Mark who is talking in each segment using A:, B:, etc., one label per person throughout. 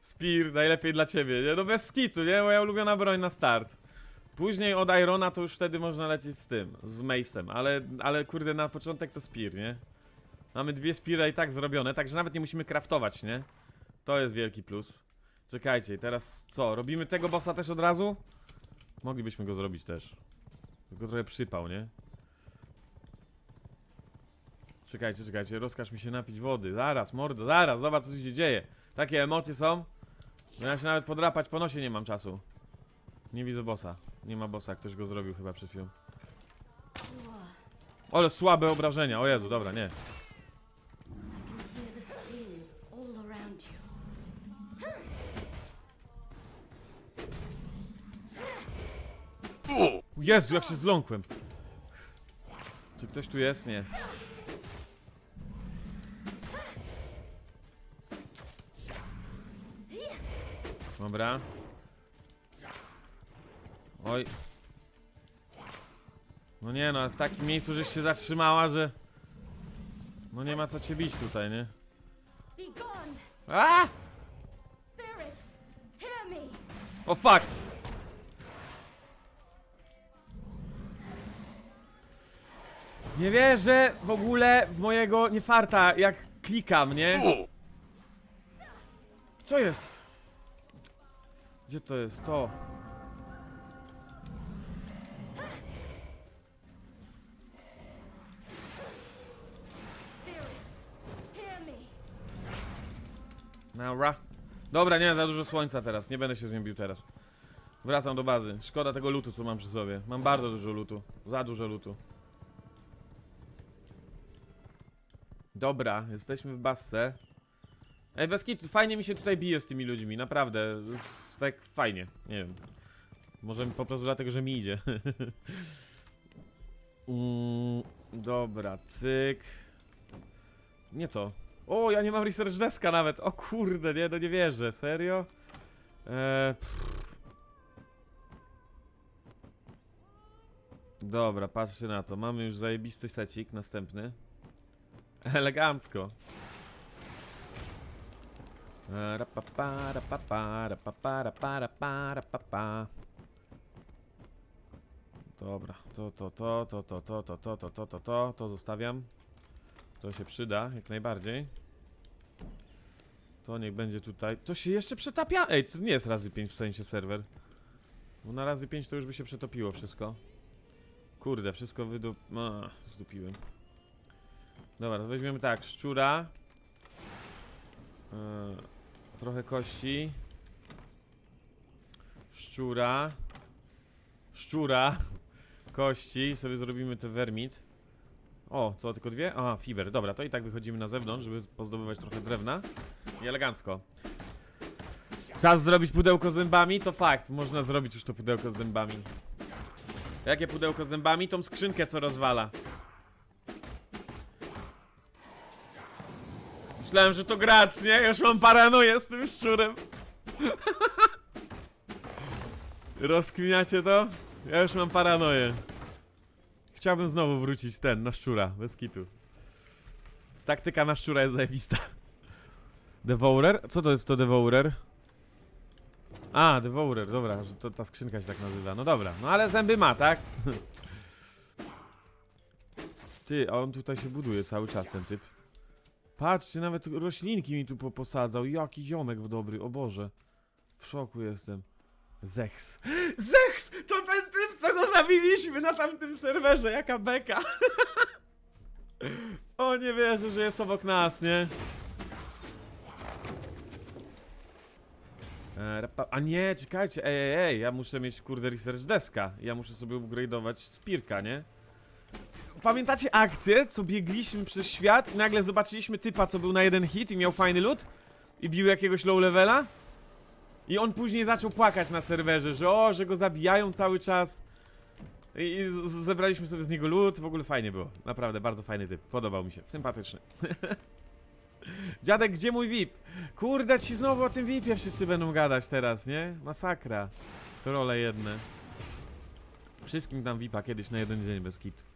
A: Spear, najlepiej dla ciebie, nie? No bez skitu, nie? Moja ulubiona broń na start. Później od Irona to już wtedy można lecieć z tym, z Mace'em, ale, ale kurde na początek to Spear, nie? Mamy dwie Speara i tak zrobione, także nawet nie musimy craftować, nie? To jest wielki plus. Czekajcie, teraz co? Robimy tego bossa też od razu? Moglibyśmy go zrobić też. Tylko trochę przypał, nie? Czekajcie, czekajcie, rozkaż mi się napić wody. Zaraz, mordo, zaraz, zobacz co się dzieje. Takie emocje są. No ja się nawet podrapać po nosie nie mam czasu. Nie widzę bossa. Nie ma bossa, ktoś go zrobił chyba przed chwilą. Ale słabe obrażenia, o Jezu, dobra, nie. Jezu, jak się zląkłem. Czy ktoś tu jest? Nie. Dobra. Oj. No nie no, w takim miejscu żeś się zatrzymała, że... No nie ma co cię bić tutaj, nie? A! O fuck! Nie wierzę w ogóle w mojego niefarta, jak klikam, nie? Co jest? Gdzie to jest? To. Naura. Dobra, nie, za dużo słońca teraz, nie będę się z nim bił teraz. Wracam do bazy. Szkoda tego lutu, co mam przy sobie. Mam bardzo dużo lutu. Za dużo lutu. Dobra, jesteśmy w basce. Ej, bez fajnie mi się tutaj bije z tymi ludźmi, naprawdę. Z, tak fajnie, nie wiem. Może po prostu dlatego, że mi idzie. mm, dobra, cyk. Nie to. O, ja nie mam research deska nawet. O kurde, nie, no nie wierzę. Serio? Eee. Dobra, patrzcie na to. Mamy już zajebisty secik, następny. Elegancko. E. Dobra, to, to, to, to, to, to, to, to, to, to, to, to, to zostawiam. To się przyda, jak najbardziej. To niech będzie tutaj. To się jeszcze przetapia. Ej, to nie jest razy 5 w sensie serwer. Bo na razy 5 to już by się przetopiło wszystko. Kurde, wszystko wydup... A, zdupiłem. Dobra, to weźmiemy tak, szczura. Yy, trochę kości. Szczura. Szczura. Kości. Sobie zrobimy te vermit. O, co, tylko dwie? Aha, fiber. Dobra, to i tak wychodzimy na zewnątrz, żeby pozdobywać trochę drewna. I elegancko. Czas zrobić pudełko z zębami? To fakt, można zrobić już to pudełko z zębami. Jakie pudełko z zębami? Tą skrzynkę, co rozwala. Myślałem, że to gracz, nie? Już mam paranoję z tym szczurem. Rozkminiacie to? Ja już mam paranoję. Chciałbym znowu wrócić ten, na szczura, bez kitu. Taktyka na szczura jest zajebista. Devourer? Co to jest to Devourer? A, Devourer, dobra, że to ta skrzynka się tak nazywa. No dobra, no ale zęby ma, tak? Ty, a on tutaj się buduje cały czas, ten typ. Patrzcie, nawet roślinki mi tu po- posadzał. Jaki ziomek w dobry, o Boże. W szoku jestem. Zechs. Zechs! To ten typ, co go zabiliśmy na tamtym serwerze, jaka beka. o, nie wierzę, że jest obok nas, nie? E, A nie, czekajcie, ej, ej, ej, ja muszę mieć kurde research deska. Ja muszę sobie upgrade'ować spirka, nie? Pamiętacie akcję, co biegliśmy przez świat i nagle zobaczyliśmy typa, co był na jeden hit i miał fajny loot? I bił jakiegoś low levela? I on później zaczął płakać na serwerze, że o, że go zabijają cały czas. I, i zebraliśmy sobie z niego loot, w ogóle fajnie było. Naprawdę, bardzo fajny typ. Podobał mi się, sympatyczny. Dziadek, gdzie mój VIP? Kurde, ci znowu o tym VIPie wszyscy będą gadać teraz, nie? Masakra. To role jedne. Wszystkim dam VIPa kiedyś na jeden dzień bez kit.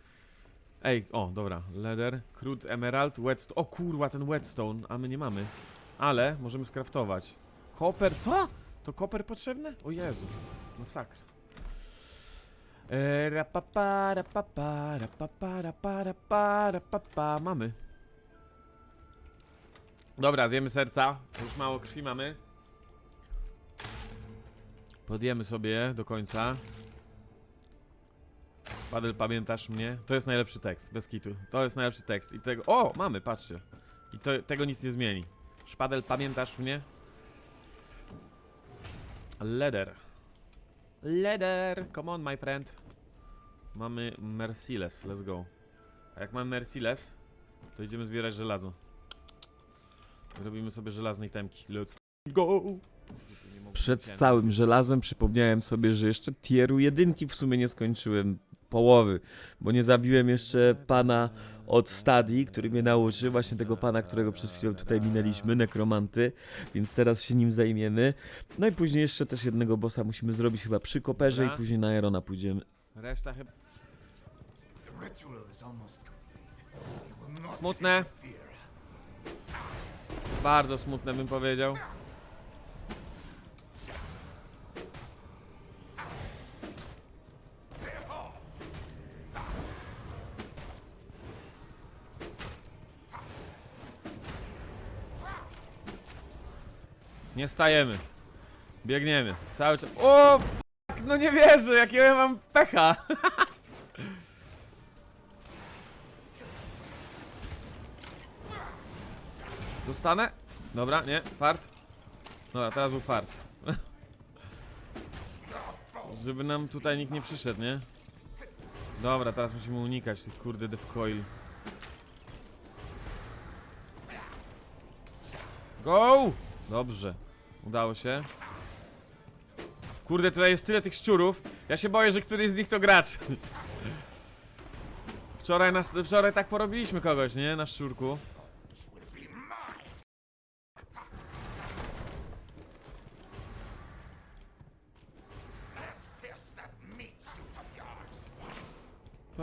A: Ej, o, dobra. Leather, crude emerald, whetstone. O kurwa, ten whetstone, a my nie mamy. Ale możemy skraftować. Koper, co? To koper potrzebny? O Jezu, masakra. E, rapapa, rapapa, rapapa, rapa, rapa, rapapa. Mamy. Dobra, zjemy serca. Już mało krwi mamy. Podjemy sobie do końca. Padel, pamiętasz mnie? To jest najlepszy tekst, bez kitu. To jest najlepszy tekst. I tego. O, mamy, patrzcie. I to, tego nic nie zmieni. Szpadel, pamiętasz mnie? Leder. Leder, come on, my friend. Mamy Merciless, let's go. A jak mamy Merciless, to idziemy zbierać żelazo. Robimy sobie żelaznej temki. Let's go! Przed całym żelazem przypomniałem sobie, że jeszcze tieru jedynki w sumie nie skończyłem połowy, bo nie zabiłem jeszcze pana od stadii, który mnie nauczył, właśnie tego pana, którego przed chwilą tutaj minęliśmy, nekromanty, więc teraz się nim zajmiemy. No i później jeszcze też jednego bossa musimy zrobić chyba przy koperze
B: Dobra.
A: i później na Aerona pójdziemy. Reszta chyba... Smutne. Jest bardzo smutne bym powiedział. Nie stajemy. Biegniemy. Cały czas. O! Fuck, no nie wierzę, jakiego ja mam pecha. Dostanę? Dobra, nie, fart. Dobra, teraz był fart. Żeby nam tutaj nikt nie przyszedł, nie? Dobra, teraz musimy unikać tych kurde defcoil. Go! Dobrze. Udało się. Kurde, tutaj jest tyle tych szczurów. Ja się boję, że któryś z nich to gracz. Wczoraj, nas, wczoraj tak porobiliśmy kogoś, nie? Na szczurku.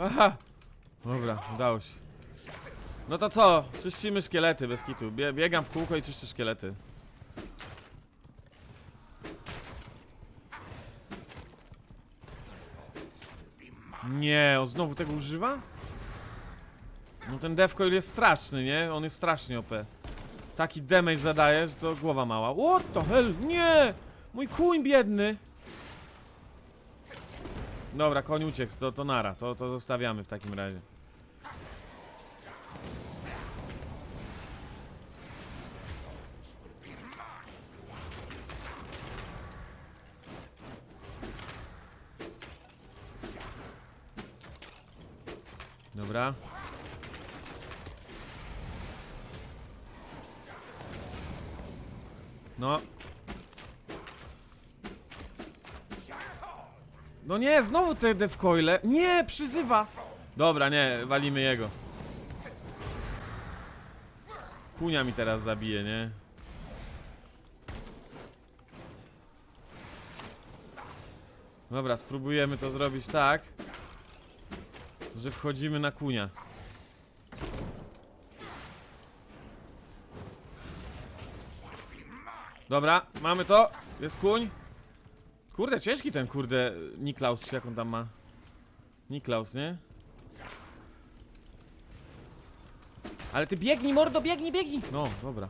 A: Aha! Dobra, udało się. No to co? Czyścimy szkielety bez kitu. Bie biegam w kółko i czyszczę szkielety. Nie, on znowu tego używa? No ten Defcoil jest straszny, nie? On jest strasznie OP. Taki damage zadaje, że to głowa mała. What the hell? Nie! Mój kuń biedny! Dobra, koń uciekł, to, to nara, to, to zostawiamy w takim razie. Dobra. No. No nie, znowu te devcoile. Nie, przyzywa. Dobra, nie, walimy jego. Kunia mi teraz zabije, nie? Dobra, spróbujemy to zrobić tak, że wchodzimy na kunia. Dobra, mamy to. Jest kuń. Kurde, ciężki ten kurde Niklaus, czy jak on tam ma. Niklaus, nie? Ale ty biegnij, mordo, biegnij, biegnij! No, dobra.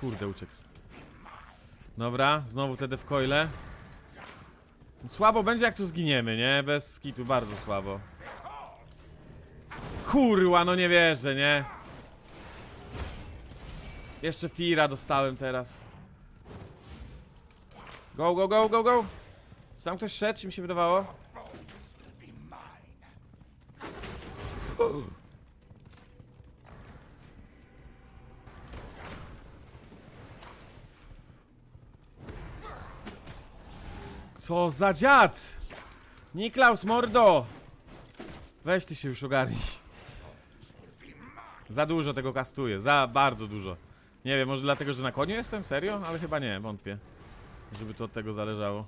A: Kurde, uciekł. Dobra, znowu te devcoile. Słabo będzie jak tu zginiemy, nie? Bez skitu, bardzo słabo. Kurła, no nie wierzę, nie? Jeszcze Fira dostałem teraz. Go, go, go, go, go! Czy tam ktoś szedł, czy mi się wydawało? Co za dziad! Niklaus, mordo! Weź ty się już ogarnij. Za dużo tego kastuję, za bardzo dużo. Nie wiem, może dlatego, że na koniu jestem? Serio? Ale chyba nie, wątpię. Żeby to od tego zależało.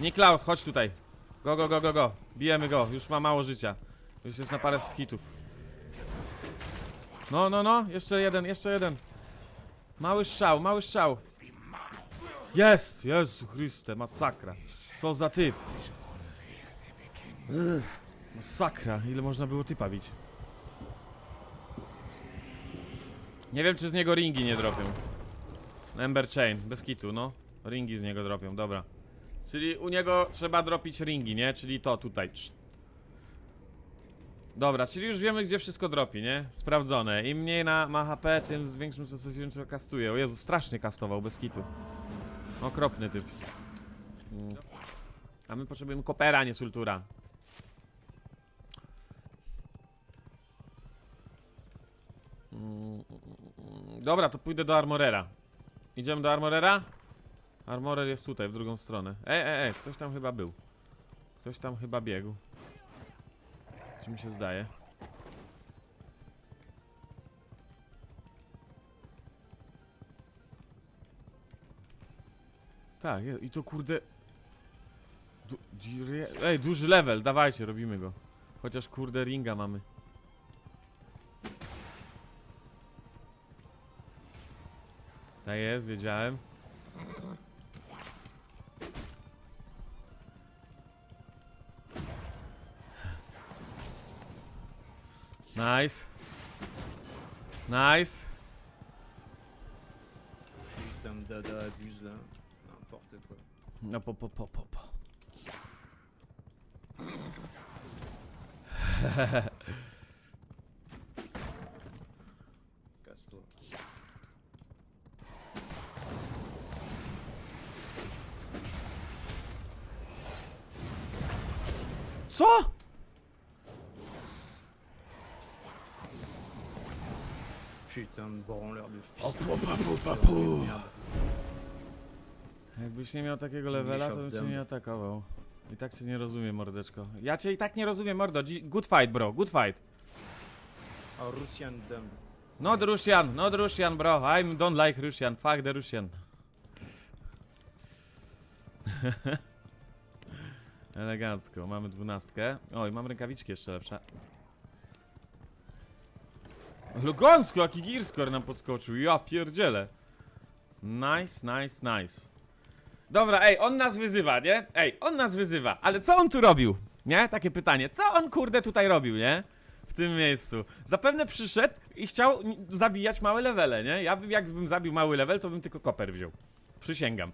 A: Niklaus, chodź tutaj. Go, go, go, go, go. Bijemy go, już ma mało życia. Już jest na parę z hitów. No, no, no, jeszcze jeden, jeszcze jeden. Mały strzał, mały strzał. Jest! Jezu Chryste, masakra. Co za typ. Masakra, ile można było typa bić. Nie wiem, czy z niego ringi nie dropią. Ember Chain, bez kitu, no. Ringi z niego dropią, dobra. Czyli u niego trzeba dropić ringi, nie? Czyli to tutaj. Dobra, czyli już wiemy, gdzie wszystko dropi, nie? Sprawdzone. Im mniej na, ma HP, tym z większym częstotliwością kastuje. O Jezu, strasznie kastował, bez kitu. Okropny typ. Mm. A my potrzebujemy kopera, nie sultura. Mm, Dobra, to pójdę do Armorera. Idziemy do Armorera? Armorer jest tutaj, w drugą stronę. Ej, ej, ej, ktoś tam chyba był. Ktoś tam chyba biegł. Czy mi się zdaje? Tak, i to kurde... Du Ej, duży level, dawajcie, robimy go. Chociaż kurde ringa mamy. Tak jest, wiedziałem. Nice. Nice.
B: Putain de dada abuse là. N'importe quoi.
A: No po po po po po.
B: Casse-toi.
A: Co?
B: Putain de branleur de fils.
A: O, po, po, po, po,
B: de
A: po.
B: merde.
A: Jakbyś nie miał takiego levela, to bym cię nie atakował. I tak cię nie rozumiem, mordeczko. Ja cię i tak nie rozumiem, mordo. Dzi- Good fight, bro, good fight.
B: Oh, Russian dumb.
A: Not Russian, not Russian, bro. I don't like Russian. Fuck the Russian. Elegancko, mamy dwunastkę. Oj, mam rękawiczki jeszcze lepsze. Elegancko, jaki gearscore nam podskoczył. Ja pierdzielę. Nice, nice, nice. Dobra, ej, on nas wyzywa, nie? Ej, on nas wyzywa, ale co on tu robił? Nie? Takie pytanie. Co on kurde tutaj robił, nie? w tym miejscu. Zapewne przyszedł i chciał zabijać małe levele, nie? Ja bym, jakbym zabił mały level, to bym tylko koper wziął. Przysięgam.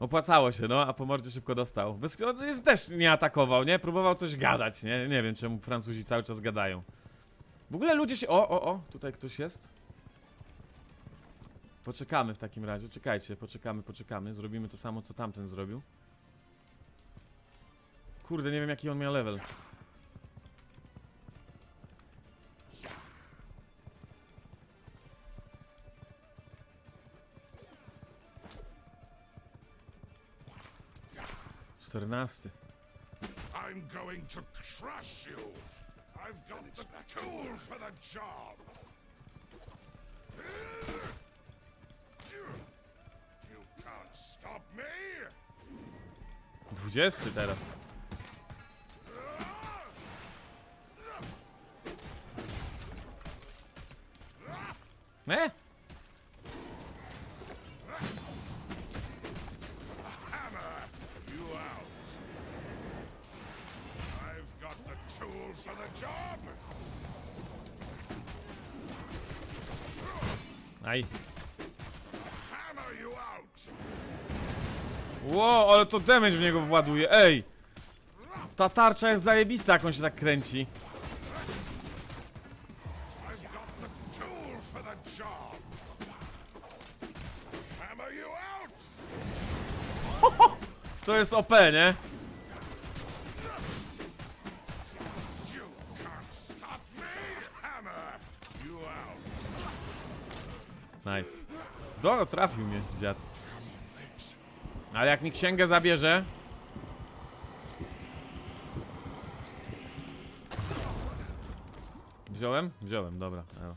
A: Opłacało się, no, a po mordzie szybko dostał. Bez, on też nie atakował, nie? Próbował coś gadać, nie? Nie wiem, czemu Francuzi cały czas gadają. W ogóle ludzie się... O, o, o, tutaj ktoś jest. Poczekamy w takim razie, czekajcie, poczekamy, poczekamy. Zrobimy to samo, co tamten zrobił. Kurde, nie wiem, jaki on miał level. Czternasty.
C: I'm going to crush you. I've got the tool for the job. You can't stop me.
A: Dwudziesty teraz. E? Aj. Ło, ale to damage w niego właduje, ej! Ta tarcza jest zajebista, jak on się tak kręci. To jest OP, nie? Trafił mnie, dziad. Ale jak mi księgę zabierze... Wziąłem? Wziąłem, dobra. elo.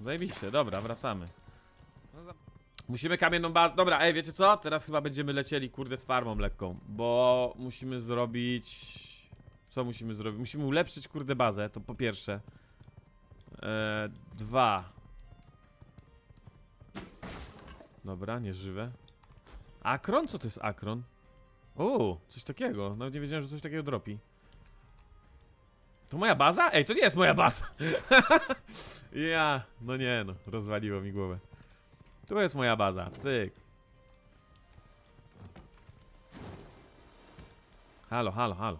A: Zajebiście, dobra, wracamy. No. Musimy kamienną bazę. Dobra, ej, wiecie co? Teraz chyba będziemy lecieli, kurde, z farmą lekką. Bo musimy zrobić. Co musimy zrobić? Musimy ulepszyć, kurde, bazę. To po pierwsze. Eee, dwa. Dobra, nieżywe. Akron? Co to jest Akron? O, coś takiego. Nawet nie wiedziałem, że coś takiego dropi. To moja baza? Ej, to nie jest moja baza! ja, no nie no, rozwaliło mi głowę. Tu jest moja baza, cyk. Halo, halo, halo.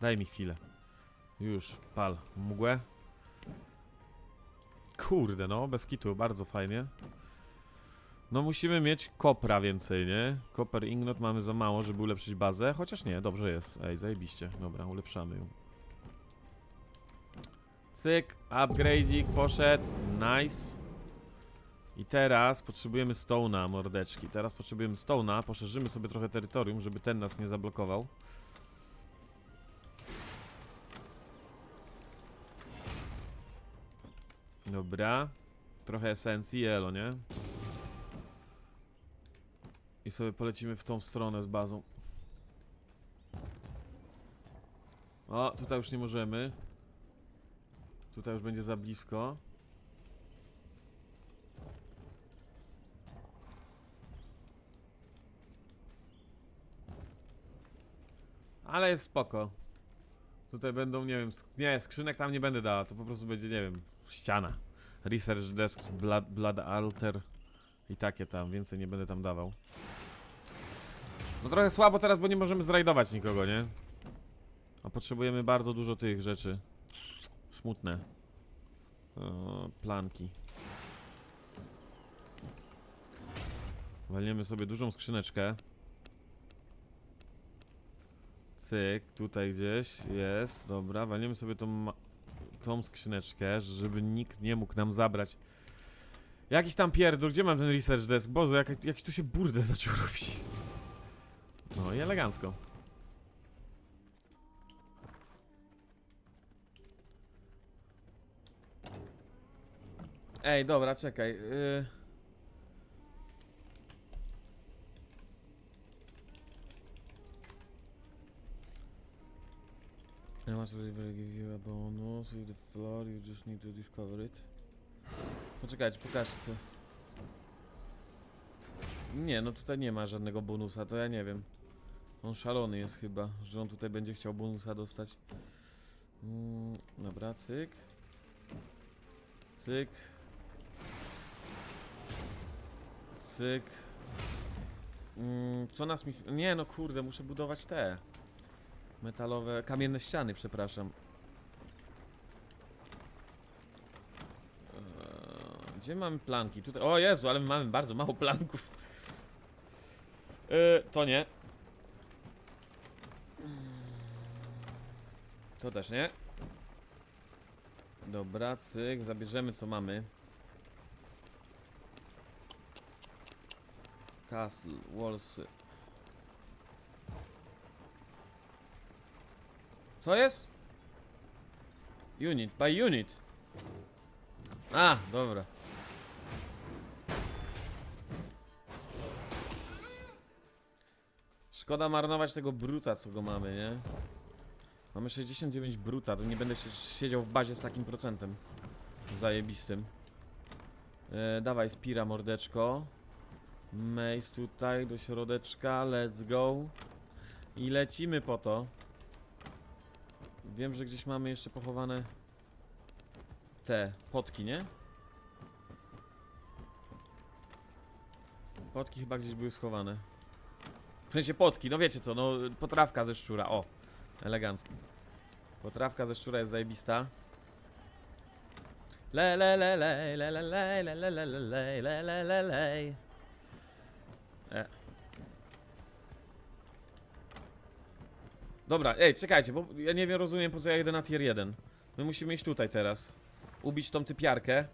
A: Daj mi chwilę. Już, pal. Mgłę. Kurde, no, bez kitu, bardzo fajnie. No musimy mieć kopra więcej, nie? Koper Ignot mamy za mało, żeby ulepszyć bazę, chociaż nie, dobrze jest. Ej, zajebiście. Dobra, ulepszamy ją. Cyk, upgrade'ik poszedł, nice. I teraz potrzebujemy Stone'a, mordeczki. Teraz potrzebujemy Stone'a, poszerzymy sobie trochę terytorium, żeby ten nas nie zablokował. Dobra. Trochę esencji, elo, nie? I sobie polecimy w tą stronę z bazą. O, tutaj już nie możemy. Tutaj już będzie za blisko. Ale jest spoko. Tutaj będą, nie wiem, sk- nie, skrzynek tam nie będę dała, to po prostu będzie, nie wiem, ściana. Research desk, blood, blood altar i takie tam, więcej nie będę tam dawał. No trochę słabo teraz, bo nie możemy zrajdować nikogo, nie? A potrzebujemy bardzo dużo tych rzeczy. Smutne. O, planki. Walniemy sobie dużą skrzyneczkę. Cyk, tutaj gdzieś jest, dobra, walniemy sobie tą, tą skrzyneczkę, żeby nikt nie mógł nam zabrać. Jakiś tam pierdol, gdzie mam ten research desk? Boże, jak, jak tu się burde zaczął robić. No i elegancko. Ej, dobra, czekaj. Yy... I want to really give you a bonus with the floor, you just need to discover it. Poczekajcie, pokażcie to. Nie, no tutaj nie ma żadnego bonusa, to ja nie wiem. On szalony jest chyba, że on tutaj będzie chciał bonusa dostać. Mm, dobra, cyk. Cyk. Cyk. Mm, co nas mi... Nie no kurde, muszę budować te. Metalowe, kamienne ściany, przepraszam. Gdzie mamy planki? Tutaj. O Jezu, ale my mamy bardzo mało planków. Eee, to nie. To też nie. Dobra, cyk, zabierzemy co mamy. Castle, Wallsy. Co jest? Unit, by unit. A, dobra. Szkoda marnować tego bruta, co go mamy, nie? Mamy 69 bruta, to nie będę siedział w bazie z takim procentem. Zajebistym. E, dawaj, spira mordeczko. Mace tutaj do środeczka, let's go. I lecimy po to. Wiem, że gdzieś mamy jeszcze pochowane te potki, nie? Potki chyba gdzieś były schowane. W sensie potki, no wiecie co, no potrawka ze szczura, o. Elegancko. Potrawka ze szczura jest zajebista. Le le le le le le le le le le le le le le le E. Dobra, ej, czekajcie, bo ja nie wiem, rozumiem po co ja jedę na tier 1. My musimy iść tutaj teraz. Ubić tą typiarkę.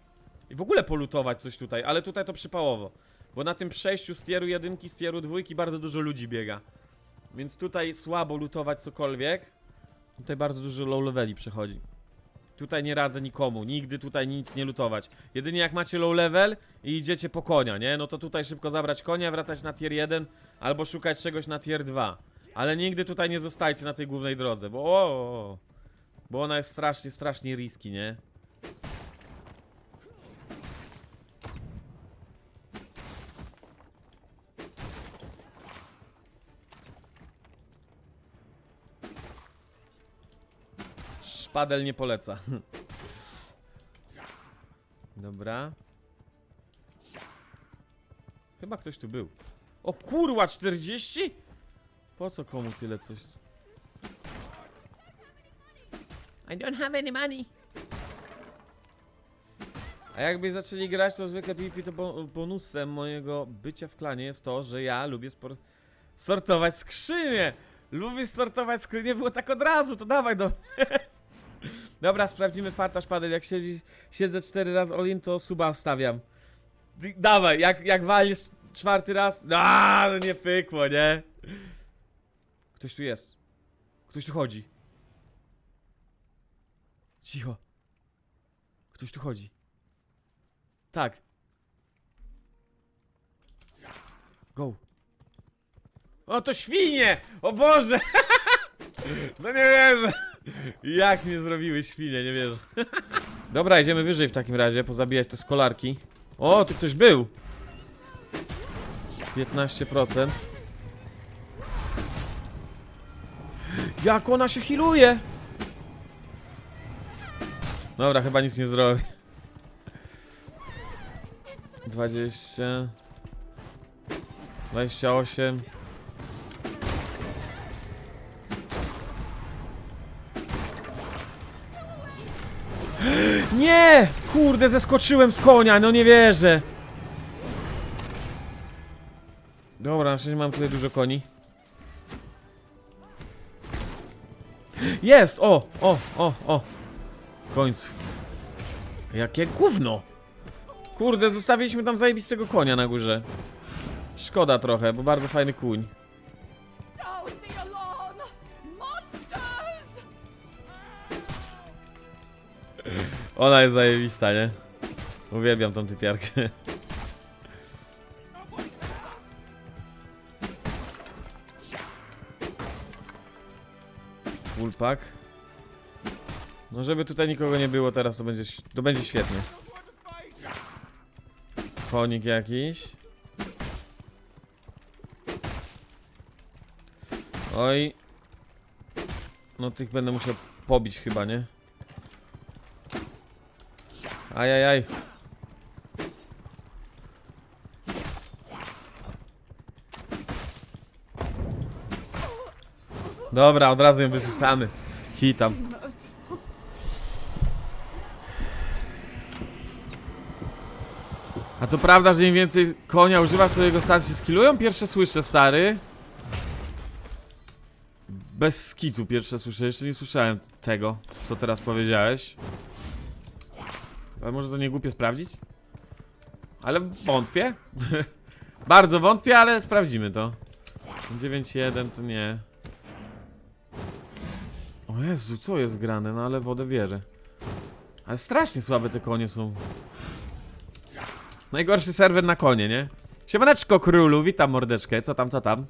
A: I w ogóle polutować coś tutaj, ale tutaj to przypałowo. Bo na tym przejściu z tieru 1, z tieru 2 bardzo dużo ludzi biega. Więc tutaj słabo lutować cokolwiek. Tutaj bardzo dużo low leveli przechodzi. Tutaj nie radzę nikomu, nigdy tutaj nic nie lutować. Jedynie jak macie low level i idziecie po konia, nie? No to tutaj szybko zabrać konia, wracać na tier 1 albo szukać czegoś na tier 2. Ale nigdy tutaj nie zostajcie na tej głównej drodze, bo o. Bo ona jest strasznie, strasznie riski, nie? Szpadel nie poleca. Dobra. Chyba ktoś tu był. O kurwa, 40? Po co komu tyle coś? I don't have any money. A jakby zaczęli grać, to zwykle PvP to bo bonusem mojego bycia w klanie jest to, że ja lubię sortować skrzynie. Lubisz sortować skrzynie? Było tak od razu, to dawaj do... Dobra, sprawdzimy farta szpadel. Jak siedzi, siedzę cztery razy all-in, to suba wstawiam. Dawaj, jak, jak walisz czwarty raz, a no nie pykło, nie? Ktoś tu jest. Ktoś tu chodzi. Cicho. Ktoś tu chodzi. Tak. Go. O, to świnie! O Boże! No nie wierzę. Jak mnie zrobiły świnie, nie wierzę. Dobra, idziemy wyżej w takim razie, pozabijać te skolarki. O, tu ktoś był. 15%. Jak ona się healuje! Dobra, chyba nic nie zrobi. 20 28 Nie! Kurde, zeskoczyłem z konia, no nie wierzę. Dobra, szczęście mam tutaj dużo koni. Jest! O! O! O! O! W końcu. Jakie gówno! Kurde, zostawiliśmy tam zajebistego konia na górze. Szkoda trochę, bo bardzo fajny kuń. Ona jest zajebista, nie? Uwielbiam tą typiarkę. Full pack. No żeby tutaj nikogo nie było teraz to będzie, to będzie świetnie. Konik jakiś. Oj. No tych będę musiał pobić chyba, nie? Ajajaj. Dobra, od razu ją wysysamy. Hitam. A to prawda, że im więcej konia używa, to jego staty się skillują? Pierwsze słyszę, stary. Bez skicu pierwsze słyszę, jeszcze nie słyszałem tego, co teraz powiedziałeś. Ale może to nie głupie sprawdzić? Ale wątpię. Bardzo wątpię, ale sprawdzimy to. 9.1 to nie. O Jezu, co jest grane? No ale wodę bierze. Ale strasznie słabe te konie są. Najgorszy serwer na konie, nie? Siemaneczko królu, witam mordeczkę, co tam, co tam?